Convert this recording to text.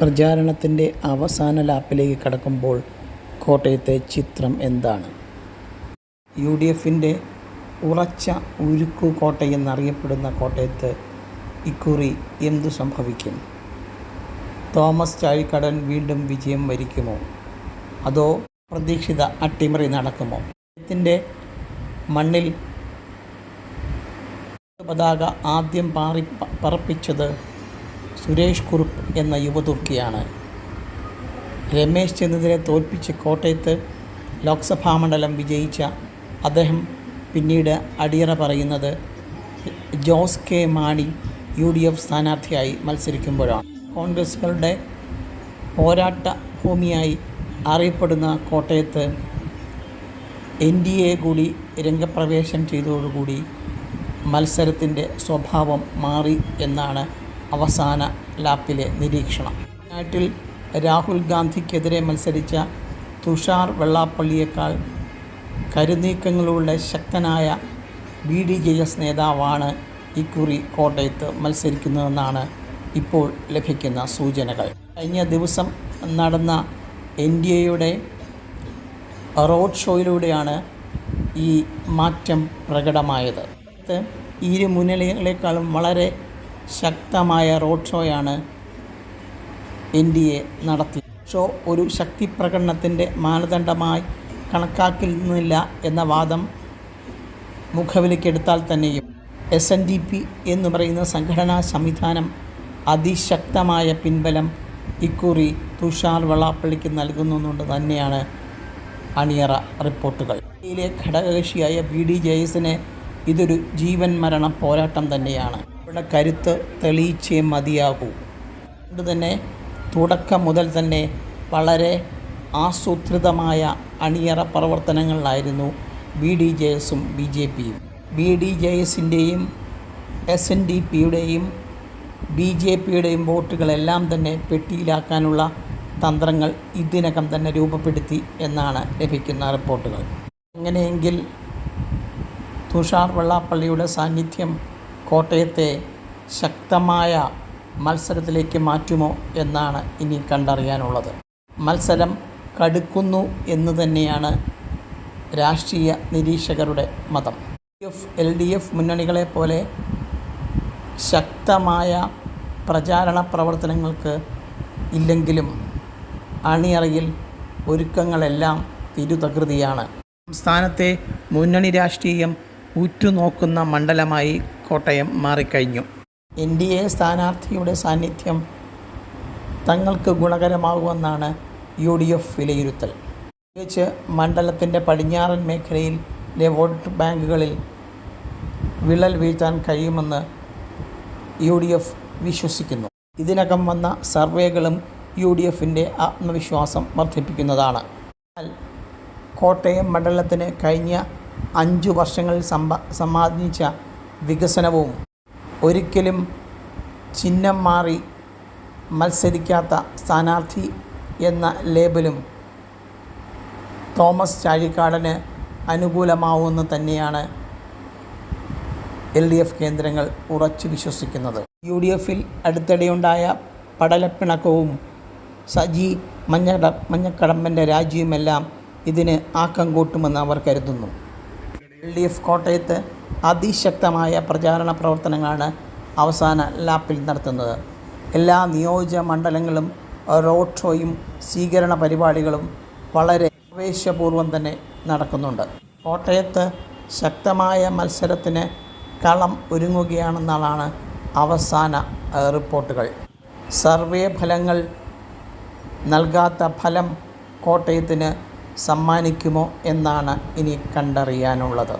പ്രചാരണത്തിന്റെ അവസാന ലാപ്പിലേക്ക് കടക്കുമ്പോൾ കോട്ടയത്തെ ചിത്രം എന്താണ്? യു ഡി എഫിന്റെ ഉറച്ച ഉരുക്കു കോട്ടയെന്നറിയപ്പെടുന്ന കോട്ടയത്ത് ഇക്കുറി എന്തു സംഭവിക്കും? തോമസ് ചാഴിക്കടൻ വീണ്ടും വിജയം വരിക്കുമോ? അതോ പ്രതീക്ഷിത അട്ടിമറി നടക്കുമോ? ത്തിന്റെ മണ്ണിൽ പതാക ആദ്യം പാറി പറപ്പിച്ചത് സുരേഷ് കുറുപ്പ് എന്ന യുവതുർക്കിയാണ്. രമേശ് ചെന്നിത്തലയെ തോൽപ്പിച്ച് കോട്ടയത്ത് ലോക്സഭാ മണ്ഡലം വിജയിച്ച അദ്ദേഹം പിന്നീട് അടിയറ പറയുന്നത് Jose K Mani U D F സ്ഥാനാർത്ഥിയായി മത്സരിക്കുമ്പോഴാണ്. കോൺഗ്രസുകളുടെ പോരാട്ട ഭൂമിയായി അറിയപ്പെടുന്ന കോട്ടയത്ത് എൻ ഡി എ കൂടി രംഗപ്രവേശം ചെയ്തതോടുകൂടി മത്സരത്തിന്റെ സ്വഭാവം മാറി എന്നാണ് അവസാന ലാപ്പിലെ നിരീക്ഷണം. നാട്ടിൽ രാഹുൽ ഗാന്ധിക്കെതിരെ മത്സരിച്ച തുഷാർ വെള്ളാപ്പള്ളിയേക്കാൾ കരുനീക്കങ്ങളുടെ ശക്തനായ ബി ഡി ജെ എസ് നേതാവാണ് ഇക്കുറി കോട്ടയത്ത് മത്സരിക്കുന്നതെന്നാണ് ഇപ്പോൾ ലഭിക്കുന്ന സൂചനകൾ. കഴിഞ്ഞ ദിവസം നടന്ന എൻ ഡി എയുടെ റോഡ് ഷോയിലൂടെയാണ് ഈ മാറ്റം പ്രകടമായത്. ഇരു മുന്നണികളെക്കാളും വളരെ ശക്തമായ റോഡ് ഷോയാണ് എൻ ഡി എ നടത്തി ഷോ ഒരു ശക്തി പ്രകടനത്തിന്റെ മാനദണ്ഡമായി കണക്കാക്കുന്നില്ല എന്ന വാദം മുഖവിലേക്കെടുത്താൽ തന്നെയും. എസ് എൻ ഡി പി എന്ന് പറയുന്ന സംഘടനാ സംവിധാനം അതിശക്തമായ പിൻബലം ഇക്കുറി തുഷാർ വെള്ളാപ്പള്ളിക്ക് നൽകുന്നുണ്ട് തന്നെയാണ് അണിയറ റിപ്പോർട്ടുകൾ. ഇന്ത്യയിലെ ഘടകകക്ഷിയായ ബി ഡി ജെ എസിന് ഇതൊരു ജീവൻ മരണ പോരാട്ടം തന്നെയാണ്. ഇവിടെ കരുത്ത് തെളിയിച്ചേ മതിയാകൂ. അതുകൊണ്ട് തന്നെ തുടക്കം മുതൽ തന്നെ വളരെ ആസൂത്രിതമായ അണിയറ പ്രവർത്തനങ്ങളിലായിരുന്നു ബി ഡി ജെ എസും ബി ജെ പിയും. ബി ഡി ജെ എസിന്റെയും എസ് എൻ ഡി പിയുടെയും ബി ജെ പിയുടെയും വോട്ടുകളെല്ലാം തന്നെ പെട്ടിയിലാക്കാനുള്ള തന്ത്രങ്ങൾ ഇതിനകം തന്നെ രൂപപ്പെടുത്തി എന്നാണ് ലഭിക്കുന്ന റിപ്പോർട്ടുകൾ. അങ്ങനെയെങ്കിൽ തുഷാർ വെള്ളാപ്പള്ളിയുടെ സാന്നിധ്യം കോട്ടയത്തെ ശക്തമായ മത്സരത്തിലേക്ക് മാറ്റുമോ എന്നാണ് ഇനി കണ്ടറിയാനുള്ളത്. മത്സരം കടുക്കുന്നു എന്ന് തന്നെയാണ് രാഷ്ട്രീയ നിരീക്ഷകരുടെ മതം. എഫ് എൽ ഡി എഫ് മുന്നണികളെപ്പോലെ ശക്തമായ പ്രചാരണ പ്രവർത്തനങ്ങൾക്ക് ഇല്ലെങ്കിലും അണിയറയിൽ ഒരുക്കങ്ങളെല്ലാം തിരുതകൃതിയാണ്. സംസ്ഥാനത്തെ മുന്നണി രാഷ്ട്രീയം ഉറ്റുനോക്കുന്ന മണ്ഡലമായി കോട്ടയം മാറിക്കഴിഞ്ഞു. എൻ ഡി എ സ്ഥാനാർത്ഥിയുടെ സാന്നിധ്യം തങ്ങൾക്ക് ഗുണകരമാകുമെന്നാണ് യു ഡി എഫ് വിലയിരുത്തൽ. പ്രത്യേകിച്ച് മണ്ഡലത്തിന്റെ പടിഞ്ഞാറൻ മേഖലയിലെ വോട്ട് ബാങ്കുകളിൽ വിള്ളൽ വീഴ്ത്താൻ കഴിയുമെന്ന് യു ഡി എഫ് വിശ്വസിക്കുന്നു. ഇതിനകം വന്ന സർവേകളും യു ഡി എഫിന്റെ ആത്മവിശ്വാസം വർദ്ധിപ്പിക്കുന്നതാണ്. എന്നാൽ കോട്ടയം മണ്ഡലത്തിന് കഴിഞ്ഞ അഞ്ചു വർഷങ്ങളിൽ സമ്പ സമ്മാനിച്ച വികസനവും ഒരിക്കലും ചിഹ്നം മാറി മത്സരിക്കാത്ത സ്ഥാനാർത്ഥി എന്ന ലേബലും തോമസ് ചാഴിക്കാടന് അനുകൂലമാവുമെന്ന് തന്നെയാണ് എൽ ഡി എഫ് കേന്ദ്രങ്ങൾ ഉറച്ചു വിശ്വസിക്കുന്നത്. യു ഡി എഫിൽ അടുത്തിടെയുണ്ടായ പടലപ്പിണക്കവും സജി മഞ്ഞട മഞ്ഞക്കടമ്പന്റെ രാജിയുമെല്ലാം ഇതിന് ആക്കം കൂട്ടുമെന്ന് അവർ കരുതുന്നു. എൽ ഡി എഫ് കോട്ടയത്ത് അതിശക്തമായ പ്രചാരണ പ്രവർത്തനങ്ങളാണ് അവസാന ലാപ്പിൽ നടത്തുന്നത്. എല്ലാ നിയോജക മണ്ഡലങ്ങളും റോഡ് ഷോയും സ്വീകരണ പരിപാടികളും വളരെ ആവേശപൂർവം തന്നെ നടക്കുന്നുണ്ട്. കോട്ടയത്ത് ശക്തമായ മത്സരത്തിന് കളം ഒരുങ്ങുകയാണെന്നാണ് അവസാന റിപ്പോർട്ടുകൾ. സർവേ ഫലങ്ങൾ നൽകാത്ത ഫലം കോട്ടയത്തിന് സമ്മാനിക്കുമോ എന്നാണ് ഇനി കണ്ടറിയാനുള്ളത്.